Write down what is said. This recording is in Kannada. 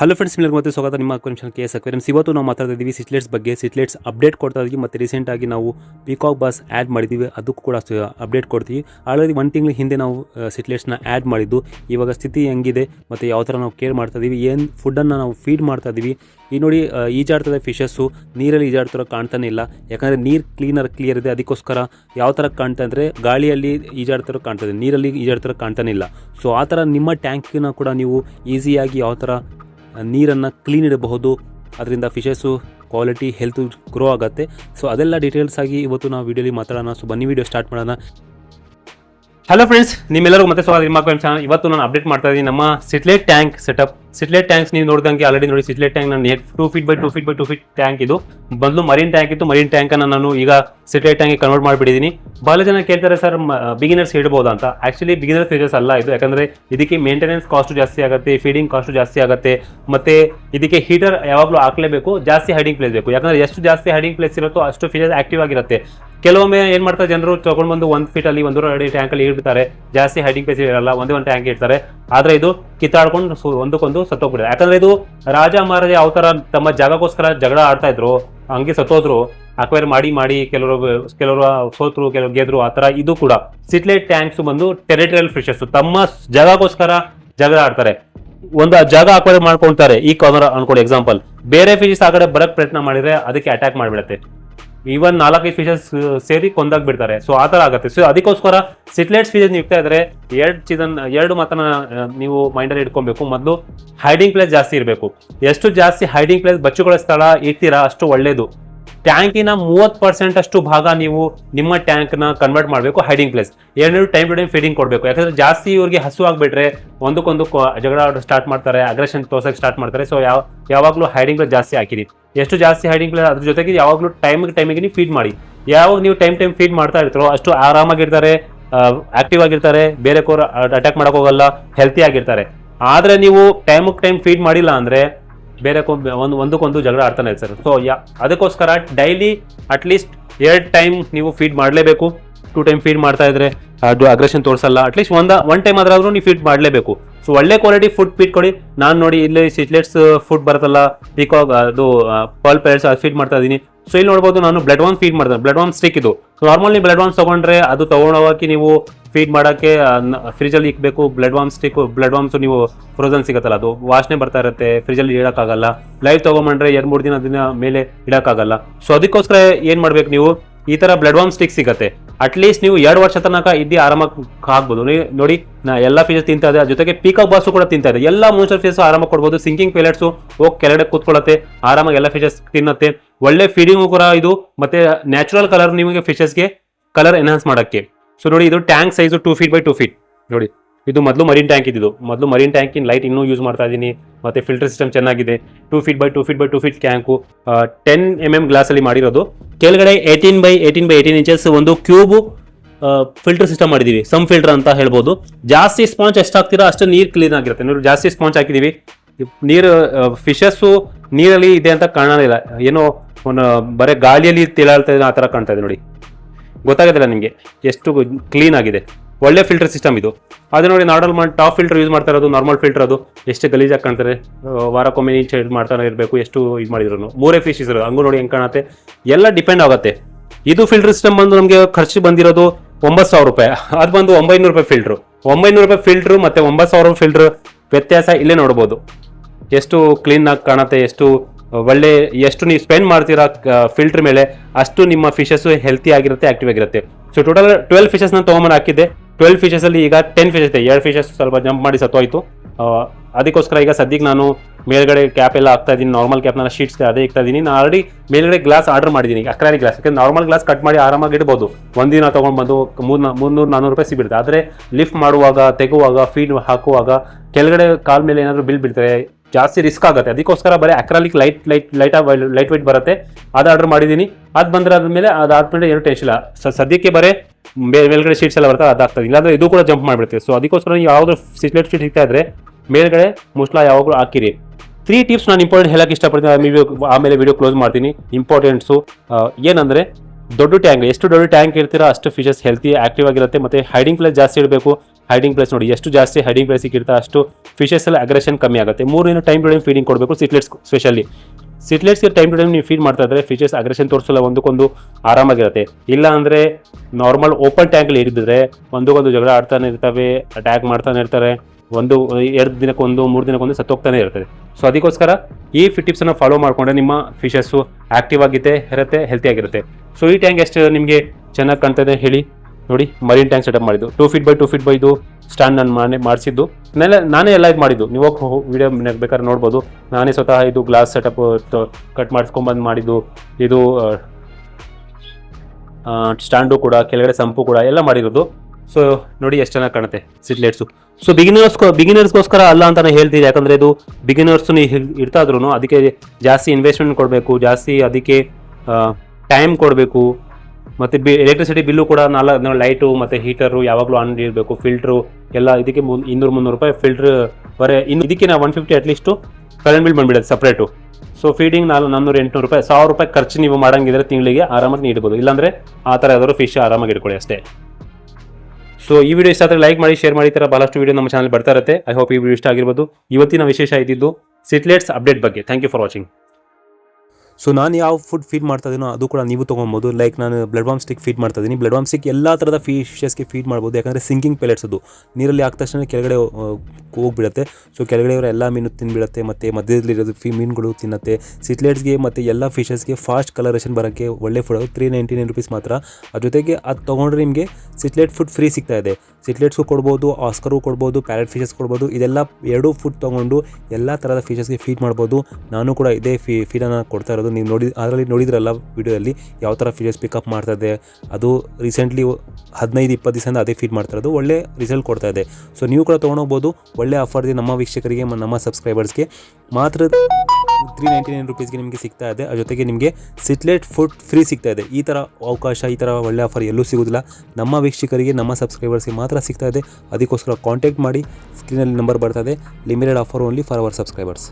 ಹಲೋ ಫ್ರೆಂಡ್ಸ್ ಮೇಲೆ ಮತ್ತೆ ಸ್ವಾಗತ. ನಿಮ್ಮ ಅಕ್ವೇರಿಯಂ ಕೆ ಎಸ್ ಅಕ್ವೇರಿಯಮ್ಸ್ ಇವತ್ತು ನಾವು ಮಾತಾಡ್ತಾ ಇದ್ದೀವಿ ಸಿಟ್ಲೆಟ್ಸ್ ಬಗ್ಗೆ. ಸಿಟ್ಲೆಟ್ಸ್ ಅಪ್ಡೇಟ್ ಕೊಡ್ತಾ ಇದ್ದೀವಿ ಮತ್ತು ರೀಸೆಂಟಾಗಿ ನಾವು ಪಿಕಾಕ್ ಬಾಸ್ ಆ್ಯಡ್ ಮಾಡಿದ್ದೀವಿ. ಅದಕ್ಕೂ ಕೂಡ ಅಪ್ಡೇಟ್ ಕೊಡ್ತೀವಿ. ಆಲ್ರೆಡಿ ಒಂದು ತಿಂಗಳ ಹಿಂದೆ ನಾವು ಸಿಟ್ಲೆಟ್ಸ್ನ ಆ್ಯಡ್ ಮಾಡಿದ್ದು. ಇವಾಗ ಸ್ಥಿತಿ ಹೆಂಗಿದೆ ಮತ್ತು ಯಾವ ಥರ ನಾವು ಕೇರ್ ಮಾಡ್ತಾ ಇದ್ದೀವಿ. ಏನು ಫುಡ್ಡನ್ನು ನಾವು ಫೀಡ್ ಮಾಡ್ತಾ ಇದ್ದೀವಿ. ಈ ನೋಡಿ ಈಜಾಡ್ತದೆ ಫಿಶಸ್ಸು ನೀರಲ್ಲಿ ಈಜಾಡ್ತಿರೋ ಕಾಣ್ತಾನೆ ಇಲ್ಲ. ಯಾಕಂದರೆ ನೀರು ಕ್ಲೀನರ್ ಕ್ಲಿಯರ್ ಇದೆ. ಅದಕ್ಕೋಸ್ಕರ ಯಾವ ಥರ ಕಾಣ್ತಾ ಅಂದರೆ ಗಾಳಿಯಲ್ಲಿ ಈಜಾಡ್ತಿರೋ ಕಾಣ್ತದೆ ನೀರಲ್ಲಿ ಈಜಾಡ್ತಿರೋ ಕಾಣ್ತಾನೆ ಇಲ್ಲ. ಸೊ ಆ ಥರ ನಿಮ್ಮ ಟ್ಯಾಂಕಿನ ಕೂಡ ನೀವು ಈಸಿಯಾಗಿ ಯಾವ ಥರ ನೀರನ್ನು ಕ್ಲೀನ್ ಇಡಬಹುದು. ಅದರಿಂದ ಫಿಶಸ್ಸು ಕ್ವಾಲಿಟಿ ಹೆಲ್ತ್ ಗ್ರೋ ಆಗುತ್ತೆ. ಸೊ ಅದೆಲ್ಲ ಡೀಟೇಲ್ಸ್ ಆಗಿ ಇವತ್ತು ನಾವು ವೀಡಿಯೋಲಿ ಮಾತಾಡೋಣ. ಸೊ ಬನ್ನಿ ವಿಡಿಯೋ ಸ್ಟಾರ್ಟ್ ಮಾಡೋಣ. ಹಲೋ ಫ್ರೆಂಡ್ಸ್ ನಿಮ್ಮೆಲ್ಲರಿಗೂ ಮತ್ತೆ ಸ್ವಾಗತ ನಿಮ್ಮ ಚಾನಲ್ ಇವತ್ತು ನಾನು ಅಪ್ಡೇಟ್ ಮಾಡ್ತಾ ಇದ್ದೀನಿ ನಮ್ಮ cichlid tank setup cichlid tanks ನೀವು ನೋಡಿದಂಗೆ ಆಲ್ರೆಡಿ ನೋಡಿ ಸಿಟ್ಲೆಟ್ ಟ್ಯಾಂಕ್ ನಾನು two feet by two feet by two feet tank ಇದು. ಮೊದಲು ಮರಿನ್ ಟ್ಯಾಂಕ್ ಇತ್ತು ಮರೀನ್ ಟ್ಯಾಂಕನ್ನು ನಾನು ಈಗ ಸಿಟ್ಲೆಟ್ ಟ್ಯಾಂಕ್ ಕನ್ವರ್ಟ್ ಮಾಡಿಬಿಟ್ಟಿದ್ದೀನಿ. ಬಹಳ ಜನ ಕೇಳ್ತಾರೆ, ಸರ್ ಬಿಗಿನರ್ಸ್ ಇಡ್ಬೋದಾ ಅಂತ. ಆಕ್ಚುಲಿ ಬಿಗಿನರ್ಸ್ ಫೀಚರ್ಸ್ ಅಲ್ಲ ಇದು. ಯಾಕಂದ್ರೆ ಇದಕ್ಕೆ ಮೇಂಟೆನೆನ್ಸ್ ಕಾಸ್ಟ್ ಜಾಸ್ತಿ ಆಗುತ್ತೆ ಫೀಡಿಂಗ್ ಕಾಸ್ಟ್ ಜಾಸ್ತಿ ಆಗುತ್ತೆ, ಮತ್ತೆ ಇದಕ್ಕೆ ಹೀಟರ್ ಯಾವಾಗಲೂ ಹಾಕಲೇಬೇಕು, ಜಾಸ್ತಿ ಹೈಡಿಂಗ್ ಪ್ಲೇಸ್ ಬೇಕು. ಯಾಕಂದ್ರೆ ಎಷ್ಟು ಜಾಸ್ತಿ ಹೈಡಿಂಗ್ ಪ್ಲೇಸ್ ಇರುತ್ತೋ ಅಷ್ಟು ಫೀಚರ್ಸ್ ಆಕ್ಟಿವ್ ಆಗಿರುತ್ತೆ. ಕೆಲವೊಮ್ಮೆ ಏನ್ ಮಾಡ್ತಾರೆ, ಜನರು ತಗೊಂಡ್ ಬಂದು ಒಂದ್ ಫೀಟ್ ಅಲ್ಲಿ ಒಂದೂರ ಅಡಿ ಟ್ಯಾಂಕ್ ಅಲ್ಲಿ ಇಡ್ತಾರೆ. ಜಾಸ್ತಿ ಹೈಡಿಂಗ್ ಪ್ಲೇಸ್ ಇರಲ್ಲ, ಒಂದೇ ಒಂದು ಟ್ಯಾಂಕ್ ಇಡ್ತಾರೆ. ಆದ್ರೆ ಇದು ಕಿತ್ತಾಡ್ಕೊಂಡು ಒಂದಕ್ಕೊಂದು ಸತ್ತೋಗ್ಬಿಡುತ್ತೆ. ಯಾಕಂದ್ರೆ ಇದು ರಾಜ ಮಹಾರಾಜ ಯಾವ ತರ ತಮ್ಮ ಜಾಗಕ್ಕೋಸ್ಕರ ಜಗಳ ಆಡ್ತಾ ಇದ್ರು, ಹಂಗೆ ಸತ್ತೋದ್ರು ಅಕ್ವೈರ್ ಮಾಡಿ ಮಾಡಿ ಕೆಲವರು ಕೆಲವರು ಸೋತ್ರು, ಕೆಲವರು ಗೆದ್ರು, ಆ ತರ ಇದು ಕೂಡ. ಸಿಟ್ಲೆಟ್ ಟ್ಯಾಂಕ್ಸ್ ಬಂದು ಟೆರಿಟರಿಯಲ್ ಫಿಶಸ್ ತಮ್ಮ ಜಾಗಕ್ಕೋಸ್ಕರ ಜಗಳ ಆಡ್ತಾರೆ. ಒಂದು ಜಾಗ ಅಕ್ವೈರ್ ಮಾಡ್ಕೊಳ್ತಾರೆ ಈ ಕಾರ್ನರ್ ಅನ್ಕೊಳ್ಳಿ ಎಕ್ಸಾಂಪಲ್ ಬೇರೆ ಫಿಶಸ್ ಆ ಕಡೆ ಬರಕ್ ಪ್ರಯತ್ನ ಮಾಡಿದ್ರೆ ಅದಕ್ಕೆ ಅಟ್ಯಾಕ್ ಮಾಡಿಬಿಡುತ್ತೆ. ಈವನ್ ನಾಲ್ಕೈದು ಫಿಶಸ್ ಸೇರಿ ಕೊಂದಾಗ್ ಬಿಡ್ತಾರೆ ಸೊ ಆ ಥರ ಆಗುತ್ತೆ. ಸೊ ಅದಕ್ಕೋಸ್ಕರ ಸಿಟ್ಲೆಟ್ಸ್ ಫಿಶಸ್ ನೀವು ಇಡ್ತಾ ಇದ್ರೆ ಎರಡು ಚಿದನ್ ಎರಡು ಮಾತನ್ನ ನೀವು ಮೈಂಡಲ್ಲಿ ಇಟ್ಕೊಬೇಕು. ಮೊದಲು ಹೈಡಿಂಗ್ ಪ್ಲೇಸ್ ಜಾಸ್ತಿ ಇರಬೇಕು. ಎಷ್ಟು ಜಾಸ್ತಿ ಹೈಡಿಂಗ್ ಪ್ಲೇಸ್ ಬಚ್ಚುಗಳ ಸ್ಥಳ ಇರ್ತೀರಾ ಅಷ್ಟು ಒಳ್ಳೇದು. ಟ್ಯಾಂಕಿನ ಮೂವತ್ತು ಪರ್ಸೆಂಟ್ ಅಷ್ಟು ಭಾಗ ನೀವು ನಿಮ್ಮ ಟ್ಯಾಂಕ್ನ ಕನ್ವರ್ಟ್ ಮಾಡಬೇಕು ಹೈಡಿಂಗ್ ಪ್ಲೇಸ್ ಏನೇನು ಟೈಮ್ ಟು ಟೈಮ್ ಫೀಡಿಂಗ್ ಕೊಡಬೇಕು. ಯಾಕಂದ್ರೆ ಜಾಸ್ತಿ ಇವ್ರಿಗೆ ಹಸು ಆಗ್ಬಿಟ್ರೆ ಒಂದಕ್ಕೊಂದು ಜಗಳ ಸ್ಟಾರ್ಟ್ ಮಾಡ್ತಾರೆ ಅಗ್ರೆಷನ್ ತೋರ್ಸಕ್ಕೆ ಸ್ಟಾರ್ಟ್ ಮಾಡ್ತಾರೆ. ಸೊ ಯಾವ ಯಾವಾಗಲೂ ಹೈಡಿಂಗ್ ಪ್ಲೇಸ್ ಜಾಸ್ತಿ ಹಾಕಿರಿ. ಎಷ್ಟು ಜಾಸ್ತಿ ಹೈಡಿಂಗ್ ಪ್ಲೇಸ್ ಅದ್ರ ಜೊತೆಗೆ ಯಾವಾಗಲೂ ಟೈಮಿಗೆ ಟೈಮಿಗೆ ನೀವು ಫೀಡ್ ಮಾಡಿ. ಯಾವಾಗ ನೀವು ಟೈಮ್ ಟೈಮ್ ಫೀಡ್ ಮಾಡ್ತಾ ಇರ್ತಾರೋ, ಅಷ್ಟು ಆರಾಮಾಗಿರ್ತಾರೆ ಆಕ್ಟಿವ್ ಆಗಿರ್ತಾರೆ, ಬೇರೆ ಕೋರ್ ಅಟ್ಯಾಕ್ ಮಾಡೋಕ್ಕೋಗಲ್ಲ ಹೆಲ್ತಿ ಆಗಿರ್ತಾರೆ. ಆದ್ರೆ ನೀವು ಟೈಮಿಗೆ ಟೈಮ್ ಫೀಡ್ ಮಾಡಿಲ್ಲ ಅಂದ್ರೆ ಬೇರೆ ಒಂದು, ಒಂದಕ್ಕೊಂದು ಜಗಳ ಆಡ್ತಾನೆ ಸರ್. ಸೊ ಯಾ, ಅದಕ್ಕೋಸ್ಕರ ಡೈಲಿ ಅಟ್ಲೀಸ್ಟ್ ಎರಡು ಟೈಮ್ ನೀವು ಫೀಡ್ ಮಾಡಲೇಬೇಕು. ಟೂ ಟೈಮ್ ಫೀಡ್ ಮಾಡ್ತಾ ಇದ್ರೆ ಅದು ಅಗ್ರೆಷನ್ ತೋರಿಸಲ್ಲ. ಅಟ್ಲೀಸ್ಟ್ ಒಂದ ಒನ್ ಟೈಮ್ ಆದ್ರೂ ನೀವು ಫೀಡ್ ಮಾಡಲೇಬೇಕು. ಸೊ ಒಳ್ಳೆ ಕ್ವಾಲಿಟಿ ಫುಡ್ ಫೀಡ್ ಕೊಡಿ. ನಾನು ನೋಡಿ, ಇಲ್ಲಿ ಸಿಟ್ಲೆಟ್ಸ್ ಫುಡ್ ಬರುತ್ತಲ್ಲ ಪಿಕಾಕ್ ಅದು ಪರ್ಲ್ ಪೇರ್ಸ್ ಅದು ಫೀಡ್ ಮಾಡ್ತಾ ಇದ್ದೀನಿ. ಸೊ ಇಲ್ಲಿ ನೋಡ್ಬೋದು ನಾನು ಬ್ಲಡ್ ವಾಮ್ ಫೀಡ್ ಮಾಡ್ತಾರೆ ಬ್ಲಡ್ ವಾಮ್ ಸ್ಟಿಕ್ ಇದು. ನಾರ್ಮಲಿ ಬ್ಲಡ್ ವಾಮ್ಸ್ ತಗೊಂಡ್ರೆ ಅದು ತಗೊಂಡೋಗಿ ನೀವು ಫೀಡ್ ಮಾಡೋಕ್ಕೆ ಫ್ರಿಜಲ್ಲಿ ಇಕ್ಬೇಕು. Blood worm stick blood worms ನೀವು ಫ್ರೋಸನ್ ಸಿಗುತ್ತಲ್ಲ. ಅದು ವಾಸನೆ ಬರ್ತಾ ಇರುತ್ತೆ. ಫ್ರಿಜಲ್ಲಿ ಇಡೋಕ್ಕಾಗಲ್ಲ. ಲೈವ್ ತೊಗೊಂಬಂದ್ರೆ ಎರಡು, ಮೂರು ದಿನ ದಿನ ಮೇಲೆ ಇಡೋಕ್ಕಾಗಲ್ಲ. ಸೊ ಅದಕ್ಕೋಸ್ಕರ ಏನು ಮಾಡ್ಬೇಕು ನೀವು? ಈ ತರ ಬ್ಲಡ್ ವಾಮ್ ಸ್ಟಿಕ್ ಸಿಗುತ್ತೆ. ಅಟ್ಲೀಸ್ಟ್ ನೀವು ಎರಡು ವರ್ಷ ತನಕ ಇದ್ದು ಆರಾಮಾಗಿ ಆಗ್ಬೋದು ನೋಡಿ, ನಾ ಎಲ್ಲ ಫೀಸಸ್ ತಿಂತಾ ಇದೆ ಜೊತೆಗೆ ಪೀಕಪ್ ಬಾಸು ಕೂಡ ತಿಂತಾ ಇದೆ ಎಲ್ಲ ಮೂನ್ಸ್ಟರ್ ಫೀಸ್ ಆರಾಮಾಗಿ ಕೊಡ್ಬೋದು. ಸಿಂಕಿಂಗ್ ಪೇಲೆಟ್ಸು ಹೋಗಿ ಕೆಳಗಡೆ ಕೂತ್ಕೊಳ್ಳುತ್ತೆ. ಆರಾಮಾಗಿ ಎಲ್ಲ ಫಿಶಸ್ ತಿನ್ನತ್ತೆ. ಒಳ್ಳೆ ಫೀಡಿಂಗು ಕೂಡ ಇದು. ಮತ್ತೆ ನ್ಯಾಚುರಲ್ ಕಲರ್ ನಿಮಗೆ ಫಿಶಸ್ಗೆ ಕಲರ್ ಎನ್ಹಾನ್ಸ್ ಮಾಡಕ್ಕೆ. ಸೊ ನೋಡಿ, ಇದು tank size two feet by two feet ನೋಡಿ, ಇದು ಮೊದಲು ಮರಿನ್ ಟ್ಯಾಂಕ್ ಇದ್ದು ಮೊದಲು ಮರಿನ್ ಟ್ಯಾಂಕಿನ ಲೈಟ್ ಇನ್ನೂ ಯೂಸ್ ಮಾಡ್ತಾ ಇದ್ದೀನಿ. ಮತ್ತೆ ಫಿಲ್ಟರ್ ಸಿಸ್ಟಮ್ ಚೆನ್ನಾಗಿದೆ. Two feet by two feet by two feet tank ten M M ಗ್ಲಾಸಲ್ಲಿ ಮಾಡಿರೋದು. ಕೆಳಗಡೆ eighteen by eighteen by eighteen inches ಒಂದು ಕ್ಯೂಬು ಫಿಲ್ಟರ್ ಸಿಸ್ಟಮ್ ಮಾಡಿದೀವಿ. ಸಮ್ ಫಿಲ್ಟರ್ ಅಂತ ಹೇಳ್ಬೋದು. ಜಾಸ್ತಿ ಸ್ಪಾಂಚ್ ಎಷ್ಟು ಹಾಕ್ತೀರಾ ಅಷ್ಟು ನೀರು ಕ್ಲೀನ್ ಆಗಿರುತ್ತೆ. ನೀವು ಜಾಸ್ತಿ ಸ್ಪಾಂಚ್ ಹಾಕಿದ್ದೀವಿ ನೀರು ಫಿಶಸ್ಸು ನೀರಲ್ಲಿ ಇದೆ ಅಂತ ಕಾಣಲಿಲ್ಲ ಏನೋ ಒಂದು, ಬರೀ ಗಾಳಿಯಲ್ಲಿ ತೇಲಾಡ್ತಾ ಇದೆ, ಆ ಥರ ಕಾಣ್ತಾ ಇದೆ ನೋಡಿ. ಗೊತ್ತಾಗೋದಿಲ್ಲ ನಿಮಗೆ. ಎಷ್ಟು ಕ್ಲೀನ್ ಆಗಿದೆ. ಒಳ್ಳೆ ಫಿಲ್ಟರ್ ಸಿಸ್ಟಮ್ ಇದು. ಅದೇ ನೋಡಿ ನಾರ್ಮಲ್ ಟಾಪ್ ಫಿಲ್ಟರ್ ಯೂಸ್ ಮಾಡ್ತಾ ಇರೋದು ನಾರ್ಮಲ್ ಫಿಲ್ಟರ್ ಅದು. ಎಷ್ಟು ಗಲೀಜಾಗಿ ಕಾಣ್ತಾರೆ ವಾರಕ್ಕೊಮ್ಮೆ ಚೇಂಜ್ ಮಾಡ್ತಾನೆ ಇರಬೇಕು, ಎಷ್ಟು ಇದು ಮಾಡಿದ್ರು ಮೂರೇ ಫಿಶ್ ಇರೋದು ಹಂಗೂ ನೋಡಿ ಹೆಂಗೆ ಕಾಣುತ್ತೆ. ಎಲ್ಲ ಡಿಪೆಂಡ್ ಆಗುತ್ತೆ. ಇದು ಫಿಲ್ಟರ್ ಸಿಸ್ಟಮ್ ಬಂದು ನಮಗೆ ಖರ್ಚು ಬಂದಿರೋದು ಒಂಬತ್ತು ಸಾವಿರ ರೂಪಾಯಿ. ಅದು ಬಂದು ಒಂಬೈನೂರು ರೂಪಾಯಿ ಫಿಲ್ಟ್ರು ಒಂಬೈನೂರು ರೂಪಾಯಿ ಫಿಲ್ಟ್ರು ಮತ್ತು ಒಂಬತ್ತು ಸಾವಿರ ಫಿಲ್ಟ್ರ್ ವ್ಯತ್ಯಾಸ ಇಲ್ಲೇ ನೋಡ್ಬೋದು. ಎಷ್ಟು ಕ್ಲೀನಾಗಿ ಕಾಣುತ್ತೆ, ಎಷ್ಟು ಒಳ್ಳೆ, ಎಷ್ಟು ನೀವು ಸ್ಪೆಂಡ್ ಮಾಡ್ತೀರಾ ಫಿಲ್ಟ್ರ್ ಮೇಲೆ, ಅಷ್ಟು ನಿಮ್ಮ ಫಿಶಸ್ಸು ಹೆಲ್ತಿ ಆಗಿರುತ್ತೆ ಆಕ್ಟಿವ್ ಆಗಿರುತ್ತೆ. ಸೊ ಟೋಟಲ್ ಟ್ವೆಲ್ ಫಿಶಸ್ನ ತೊಗೊಂಬಂದು ಹಾಕಿದ್ದೆ. ಟ್ವೆಲ್ ಅಲ್ಲಿ ಈಗ ಟೆನ್ ಫಿಶಸ್ ಇದೆ. ಎರಡು ಫಿಶಸ್ ಸ್ವಲ್ಪ ಜಂಪ್ ಮಾಡಿ ಸತ್ತೋಯ್ತು. ಅದಕ್ಕೋಸ್ಕರ ಈಗ ಸದ್ಯಕ್ಕೆ ನಾನು ಮೇಲ್ಗಡೆ ಕ್ಯಾಪ್ ಎಲ್ಲ ಹಾಕ್ತಾ ಇದ್ದೀನಿ. ನಾರ್ಮಲ್ ಕ್ಯಾಪ್ ನಾನು ಶೀಟ್ಸ್ ಅದೇ ಇಕ್ತಾ ಇದ್ದೀನಿ. ನಾನು ಆಲ್ರೆಡಿ ಮೇಲ್ಗಡೆ ಗ್ಲಾಸ್ ಆರ್ಡರ್ ಮಾಡಿದ್ದೀನಿ ಅಕ್ರಾರಿ ಗ್ಲಾಸ್ ಯಾಕಂದ್ರೆ ನಾರ್ಮಲ್ ಗ್ಲಾಸ್ ಕಟ್ ಮಾಡಿ ಆರಾಮಾಗಿ ಇಡ್ಬೋದು. ಒಂದಿನ ತೊಗೊಂಡು ಬಂದು ಮೂರ್ ಮುನ್ನೂರು ನಾನ್ನೂರು ರೂಪಾಯಿ ಸಿಗ್ಬಿಡುತ್ತೆ. ಆದರೆ ಲಿಫ್ಟ್ ಮಾಡುವಾಗ, ತೆಗುವಾಗ ಫೀಡ್ ಹಾಕುವಾಗ ಕೆಳಗಡೆ ಕಾಲ್ ಮೇಲೆ ಏನಾದರೂ ಬಿಲ್ ಬಿಡ್ತಾರೆ, ಜಾಸ್ತಿ ರಿಸ್ಕ್ ಆಗುತ್ತೆ. ಅದಕ್ಕೋಸ್ಕರ ಬರೀ acrylic light light light light weight ಬರುತ್ತೆ. ಅದು ಆರ್ಡರ್ ಮಾಡಿದ್ದೀನಿ. ಅದು ಬಂದ್ರೆ ಆದ್ಮೇಲೆ ಅದಾದ್ಮೇಲೆ ಏನು ಟೆನ್ಷನ್ ಸದ್ಯಕ್ಕೆ ಬರೀ ಮೇಲ್ಗಡೆ ಶೀಟ್ಸ್ ಎಲ್ಲ ಬರ್ತಾರೆ ಅದಾಗ್ತದೆ ಇಲ್ಲಾಂದ್ರೆ ಇದು ಕೂಡ ಜಂಪ್ ಮಾಡಿಬಿಡುತ್ತೆ. ಸೊ ಅದಕ್ಕೋಸ್ಕರ ನೀವು ಯಾವ್ದು ಸಿಟ್ಲೆಟ್ ಶೀಟ್ ಸಿಗ್ತಾ ಇದ್ರೆ ಮೇಲ್ಗಡೆ ಮುಸ್ಲಾ ಯಾವಾಗಲೂ ಹಾಕಿರಿ. ತ್ರೀ ಟಿಪ್ಸ್ ನಾನು ಇಂಪಾರ್ಟೆಂಟ್ ಹೇಳಕ್ಕೆ ಇಷ್ಟಪಡ್ತೀನಿ. video- ಆಮೇಲೆ ವಿಡಿಯೋ ಕ್ಲೋಸ್ ಮಾಡ್ತೀನಿ. ಇಂಪಾರ್ಟೆಂಟ್ಸು ಏನಂದ್ರೆ ದೊಡ್ಡ ಟ್ಯಾಂಕ್ ಎಷ್ಟು ದೊಡ್ಡ ಟ್ಯಾಂಕ್ ಇರ್ತೀರಾ ಅಷ್ಟು ಫಿಶಸ್ ಹೆಲ್ತಿ ಆಕ್ಟಿವ್ ಆಗಿರುತ್ತೆ. ಮತ್ತೆ ಹೈಡಿಂಗ್ ಪ್ಲೇಸ್ ಜಾಸ್ತಿ ಇಡಬೇಕು. ಹೈಡಿಂಗ್ ಪ್ಲೇಸ್ ನೋಡಿ, ಎಷ್ಟು ಜಾಸ್ತಿ ಹೈಡಿಂಗ್ ಪ್ಲೇಸ್ ಇರ್ತಾ ಅಷ್ಟು ಫಿಶಸ್ ಎಲ್ಲ ಅಗ್ರೆಷನ್ ಕಮ್ಮಿ ಆಗುತ್ತೆ. ಮೂರನೇನು ಟೈಮ್ ಟು ಟೈಮ್ ಫೀಡಿಂಗ್ ಕೊಡಬೇಕು ಸಿಟ್ಲೆಟ್ಸ್ ಸ್ಪೆಷಲಿ ಸಿಟ್ಲೆಟ್ಸ್ಗೆ ಟೈಮ್ ಟು ಟೈಮ್ ನೀವು ಫೀಡ್ ಮಾಡ್ತಾ ಇದ್ರೆ ಫಿಶಸ್ ಅಗ್ರೆಷನ್ ತೋರಿಸಲ್ಲ, ಒಂದಕ್ಕೊಂದು ಆರಾಮಾಗಿರುತ್ತೆ. ಇಲ್ಲ ಅಂದರೆ ನಾರ್ಮಲ್ ಓಪನ್ ಟ್ಯಾಂಕಲ್ಲಿ ಇರಿದ್ರೆ ಒಂದಕ್ಕೊಂದು ಜಗಳ ಆಡ್ತಾನೆ ಇರ್ತವೆ ಅಟ್ಯಾಕ್ ಮಾಡ್ತಾನೆ ಇರ್ತಾರೆ, ಒಂದು, ಎರಡು ದಿನಕ್ಕೊಂದು, ಮೂರು ದಿನಕ್ಕೊಂದು ಸತ್ತೋಗ್ತಾನೆ ಇರ್ತದೆ. ಸೊ ಅದಕ್ಕೋಸ್ಕರ ಈ ಫಿಟ್ ಟಿಪ್ಸನ್ನು ಫಾಲೋ ಮಾಡಿಕೊಂಡ್ರೆ ನಿಮ್ಮ ಫಿಶಸ್ಸು ಆಕ್ಟಿವ್ ಆಗಿದೆ ಇರುತ್ತೆ ಹೆಲ್ತಿ ಆಗಿರುತ್ತೆ. ಸೊ ಈ ಟ್ಯಾಂಕ್ ಎಷ್ಟು ನಿಮಗೆ? ಚೆನ್ನಾಗಿ ಕಾಣ್ತದೆ ಹೇಳಿ. ನೋಡಿ ಮರಿನ್ ಟ್ಯಾಂಕ್ ಸೆಟಪ್ ಮಾಡಿದ್ದು. Two feet by two feet by ಇದು ಸ್ಟ್ಯಾಂಡ್ ನಾನು ಮಾಡಿ ಮಾಡಿಸಿದ್ದು. ನೆಲ ನಾನೇ ಎಲ್ಲ ಇದು ಮಾಡಿದ್ದು. ನೀವು ವಿಡಿಯೋ ಬೇಕಾದ್ರೆ ನೋಡ್ಬೋದು. ನಾನೇ ಸ್ವತಃ ಇದು ಗ್ಲಾಸ್ ಸೆಟಪ್ ಕಟ್ ಮಾಡಿಸ್ಕೊಂಬಂದು ಮಾಡಿದ್ದು. ಇದು ಸ್ಟ್ಯಾಂಡು ಕೂಡ, ಕೆಳಗಡೆ ಸಂಪು ಕೂಡ ಎಲ್ಲ ಮಾಡಿರೋದು. ಸೊ ನೋಡಿ ಎಷ್ಟು ಚೆನ್ನಾಗಿ ಕಾಣುತ್ತೆ ಸಿಟ್ಲೆಟ್ಸು ಸೊ ಬಿಗಿನರ್ಸ್ ಬಿಗಿನರ್ಸ್ಗೋಸ್ಕರ ಅಲ್ಲ ಅಂತಾನೆ ಹೇಳ್ತೀನಿ ಯಾಕಂದರೆ ಇದು ಬಿಗಿನರ್ಸ್ ಇರ್ತಾ ಇದ್ರು ಅದಕ್ಕೆ ಜಾಸ್ತಿ ಇನ್ವೆಸ್ಟ್ಮೆಂಟ್ ಕೊಡಬೇಕು. ಜಾಸ್ತಿ ಅದಕ್ಕೆ ಟೈಮ್ ಕೊಡಬೇಕು. ಮತ್ತು ಬಿ ಎಲೆಕ್ಟ್ರಿಸಿಟಿ ಬಿಲ್ಲು ಕೂಡ ನಾಲ್ಕು ಲೈಟು ಮತ್ತು ಹೀಟರು ಯಾವಾಗಲೂ ಆನ್ ಇರಬೇಕು ಫಿಲ್ಟ್ರು ಎಲ್ಲ ಇದಕ್ಕೆ ಮುನ್, ಇನ್ನೂರು ಮುನ್ನೂರು ರೂಪಾಯಿ ಫಿಲ್ಟ್ರ್ ಬರೀ ಇನ್ನು ಇದಕ್ಕೆ ನಾವು one fifty at least current bill ಬಂದ್ಬಿಡೋದು separate so feeding ನಾಲ್ ನಾನ್ನೂರು ಎಂಟುನೂರು ರೂಪಾಯಿ, ಸಾವಿರ ರೂಪಾಯಿ ಖರ್ಚು ನೀವು ಮಾಡೋಂಗಿದ್ರೆ ತಿಂಗಳಿಗೆ ಆರಾಮಾಗಿ ನೀಡ್ಬೋದು. ಇಲ್ಲಾಂದರೆ ಆ ಥರ ಯಾವ್ದಾದ್ರು ಫಿಶ್ ಆರಾಮಾಗಿ ಇಟ್ಕೊಳ್ಳಿ ಅಷ್ಟೇ. ಸೊ ಈ ವಿಡಿಯೋ ಇಷ್ಟ ಆದರೆ ಲೈಕ್ ಮಾಡಿ ಶೇರ್ ಮಾಡಿ ಥರ ಭಾಳಷ್ಟು ವಿಡಿಯೋ ನಮ್ಮ ಚಾನಲ್ ಬರ್ತಾ ಇರುತ್ತೆ. ಐ ಹೋಪ್ ಈ ವಿಡಿಯೋ ಇಷ್ಟ ಆಗಿರ್ಬೋದು. ಇವತ್ತಿನ ವಿಶೇಷ ಇದ್ದಿದ್ದು ಸಿಟ್ಲೆಟ್ಸ್ ಅಪ್ಡೇಟ್ ಬಗ್ಗೆ. Thank you for watching so ನಾನು ಯಾವ ಫುಡ್ ಫೀಡ್ ಮಾಡ್ತಾ ಇದೀನೋ ಅದು ಕೂಡ ನೀವು ತೊಗೊಬೋದು. ಲೈಕ್ ನಾನು ಬ್ಲಡ್ ವಾಮ್ ಸ್ಟಿಕ್ ಫೀಡ್ ಮಾಡ್ತಾ ಇದ್ದೀನಿ ಬ್ಲಡ್ ವಾಮ್ ಸ್ಟಿಕ್ ಎಲ್ಲ ಥರದ ಫಿಶಸ್ಗೆ ಫೀಡ್ ಮಾಡ್ಬೋದು. ಯಾಕಂದರೆ ಸಿಂಕಿಂಗ್ ಪೆಲೆಟ್ಸ್ ಅದು. ನೀರಲ್ಲಿ ಹಾಕಿದ ತಕ್ಷಣ ಕೆಳಗಡೆ ಹೋಗ್ಬಿಡುತ್ತೆ. ಸೊ ಕೆಳಗಡೆ ಇರೋ ಎಲ್ಲ ಮೀನು ತಿಂದ್ಬಿಡುತ್ತೆ ಮತ್ತು ಮಧ್ಯದಲ್ಲಿರೋದು ಫಿ, ಮೀನುಗಳು ತಿನ್ನತ್ತೆ. ಸಿಟ್ಲೆಟ್ಸ್ಗೆ ಮತ್ತು ಎಲ್ಲ ಫಿಶಸ್ಗೆ ಫಾಸ್ಟ್ ಕಲರೇಷನ್ ಬರೋಕ್ಕೆ ಒಳ್ಳೆ food three ninety nine rupees ಮಾತ್ರ. ಅದ್ರ ಜೊತೆಗೆ ಅದು ತೊಗೊಂಡ್ರೆ ನಿಮಗೆ ಸಿಟ್ಲೆಟ್ ಫುಡ್ ಫ್ರೀ ಸಿಗ್ತಾ ಇದೆ. ಸಿಟ್ಲೆಟ್ಸ್ಗೂ ಕೊಡ್ಬೋದು ಆಸ್ಕರು ಕೊಡ್ಬೋದು ಪ್ಯಾರೆಟ್ ಫಿಶಸ್ ಕೊಡ್ಬೋದು. ಇದೆಲ್ಲ ಎರಡೂ ಫುಡ್ ತೊಗೊಂಡು ಎಲ್ಲ ಥರದ ಫಿಶಸ್ಗೆ ಫೀಡ್ ಮಾಡ್ಬೋದು. ನಾನು ಕೂಡ ಇದೇ ಫೀ ಫೀಡನ್ನು ಕೊಡ್ತಾ ಇರೋದು. ನೀವು ನೋಡಿ, ಅದರಲ್ಲಿ ನೋಡಿದ್ರಲ್ಲ ವೀಡಿಯೋದಲ್ಲಿ ಯಾವ ಥರ ಫೀಚರ್ಸ್ ಪಿಕಪ್ ಮಾಡ್ತಾ ಇದೆ ಅದು ರೀಸೆಂಟ್ಲಿ ಹದಿನೈದು, ಇಪ್ಪತ್ತು ದಿವಸದಿಂದ ಅದೇ ಫೀಡ್ ಮಾಡ್ತಾ ಇರೋದು, ಒಳ್ಳೆ ರಿಸಲ್ಟ್ ಕೊಡ್ತಾ ಇದೆ. ಸೊ ನೀವು ಕೂಡ ತೊಗೊಂಡೋಗ್ಬೋದು ಒಳ್ಳೆ ಆಫರ್ ಇದೆ ನಮ್ಮ ವೀಕ್ಷಕರಿಗೆ ನಮ್ಮ ಸಬ್ಸ್ಕ್ರೈಬರ್ಸ್ಗೆ ಮಾತ್ರ ತ್ರೀ ನೈಂಟಿ ನೈನ್ ರುಪೀಸ್ಗೆ ನಿಮಗೆ ಸಿಗ್ತಾ ಇದೆ, ಅದ್ರ ಜೊತೆಗೆ ನಿಮಗೆ ಸಿಟ್ಲೆಟ್ ಫುಡ್ ಫ್ರೀ ಸಿಗ್ತಾ ಇದೆ. ಈ ಥರ ಅವಕಾಶ, ಈ ಥರ ಒಳ್ಳೆ ಆಫರ್ ಎಲ್ಲೂ ಸಿಗೋದಿಲ್ಲ. ನಮ್ಮ ವೀಕ್ಷಕರಿಗೆ, ನಮ್ಮ ಸಬ್ಸ್ಕ್ರೈಬರ್ಸ್ಗೆ ಮಾತ್ರ ಸಿಗ್ತಾ ಇದೆ. ಅದಕ್ಕೋಸ್ಕರ ಕಾಂಟ್ಯಾಕ್ಟ್ ಮಾಡಿ ಸ್ಕ್ರೀನಲ್ಲಿ ನಂಬರ್ ಬರ್ತಾ ಇದೆ. Limited offer only for our subscribers